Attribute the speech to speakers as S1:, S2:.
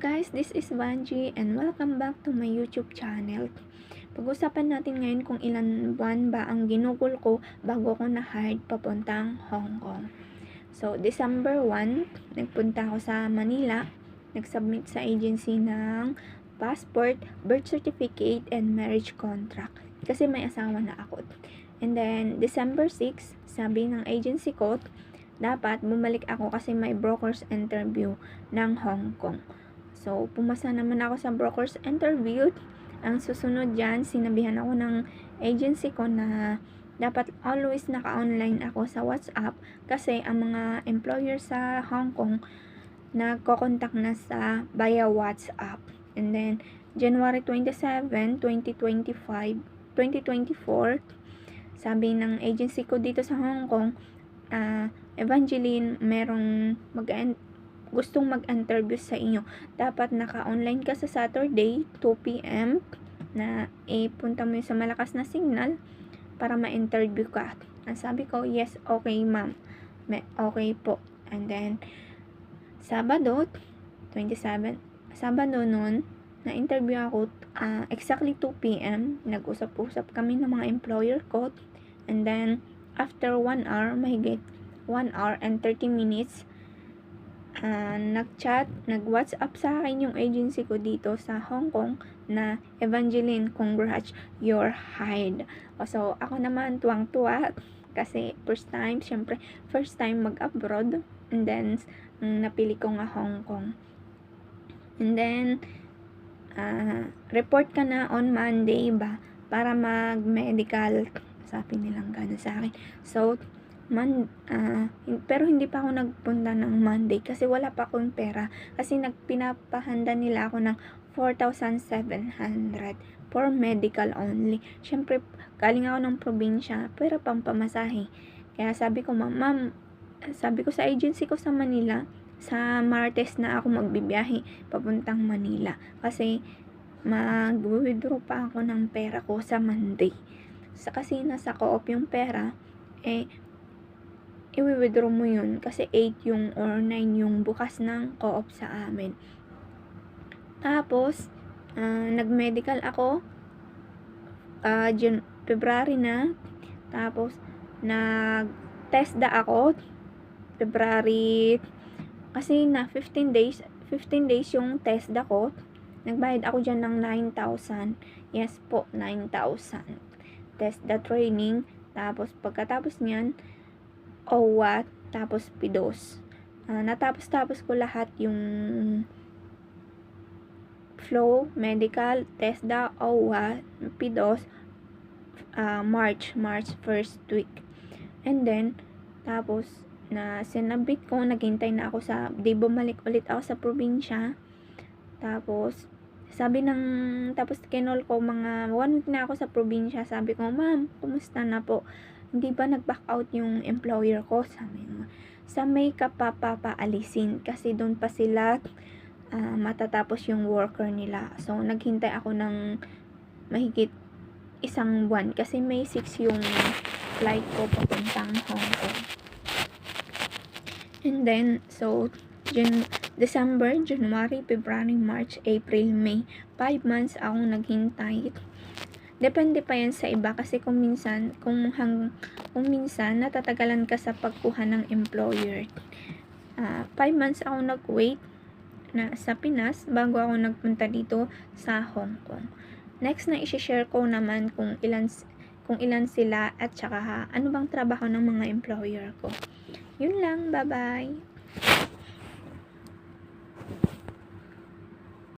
S1: Guys, this is Vanji and welcome back to my YouTube channel. Pag-usapan natin ngayon kung ilan buwan ba ang ginugol ko bago ko na-hired papuntang Hong Kong. So, December 1, nagpunta ako sa Manila. Nag-submit sa agency ng passport, birth certificate, and marriage contract. Kasi may asawa na ako. And then, December 6, sabi ng agency ko, dapat bumalik ako kasi may broker's interview ng Hong Kong. So, pumasa naman ako sa broker's interview. Ang susunod dyan, sinabihan ako ng agency ko na dapat always naka-online ako sa WhatsApp kasi ang mga employer sa Hong Kong nagko-contact na sa via WhatsApp. And then, January 27, 2025, 2024, sabi ng agency ko dito sa Hong Kong, ah, Evangeline, merong mag gustong mag-interview sa inyo. Dapat naka-online ka sa Saturday, 2 p.m. na ipunta mo yun sa malakas na signal para ma-interview ka. Ang sabi ko, yes, okay ma'am. Okay po. And then, Sabado, 27, Sabado noon, na-interview ako ah, exactly 2 p.m. Nag-usap-usap kami ng mga employer ko. And then, after 1 hour, mahigit 1 hour and 30 minutes, ah, nag-chat, nag-WhatsApp sa akin yung agency ko dito sa Hong Kong na Evangeline, congrats, you're hired. O, So, ako naman tuwang-tuwa kasi first time, syempre, first time mag-abroad. And then, napili ko nga Hong Kong. And then, ah, report ka na on Monday ba para mag-medical. Sabi nilang gano'n sa akin. So, man, hin- pero hindi pa ako nagpunta ng Monday kasi wala pa akong pera. Kasi nagpinapahanda nila ako ng 4,700 for medical only. Siyempre, galing ako ng probinsya, pero pampamasahe. Kaya sabi ko, ma'am, ma'am, sabi ko sa agency ko sa Manila, sa Martes na ako magbibiyahe papuntang Manila. Kasi, mag-withdraw pa ako ng pera ko sa Monday. Sa, kasi nasa co-op yung pera, eh, i-withdraw mo yun kasi 8 yung or 9 yung bukas ng co-op sa amin. Tapos, ah, nag-medical ako ah June, February na. Tapos, nag-test da ako February kasi na 15 days 15 days yung test da ko. Nagbayad ako dyan ng 9,000. Yes po, 9,000. Test the training. Tapos, pagkatapos niyan, OWA, tapos PIDOS. Ah, natapos-tapos ko lahat yung flow, medical, TESDA, OWA, PIDOS, ah, March, March first week. And then, tapos, na sinabit ko, naghintay na ako sa, di bumalik ulit ako sa probinsya. Tapos, sabi ng, tapos kinol ko, mga one week na ako sa probinsya, sabi ko, ma'am, kumusta na po? Hindi ba nag-back out yung employer ko? Sabi mo, sa May ka pa papaalisin kasi doon pa sila ah, matatapos yung worker nila. So, naghintay ako ng mahigit isang buwan kasi May 6 yung flight ko papuntang Hong Kong. And then, so, Jan- December, January, February, March, April, May. 5 months akong naghintay. Depende pa yan sa iba kasi kung minsan, kung, hang, kung minsan natatagalan ka sa pagkuha ng employer. 5 months ako nag-wait na sa Pinas bago ako nagpunta dito sa Hong Kong. Next na i-share ko naman kung ilan kung ilan sila at saka ano bang trabaho ng mga employer ko. Yun lang, bye-bye.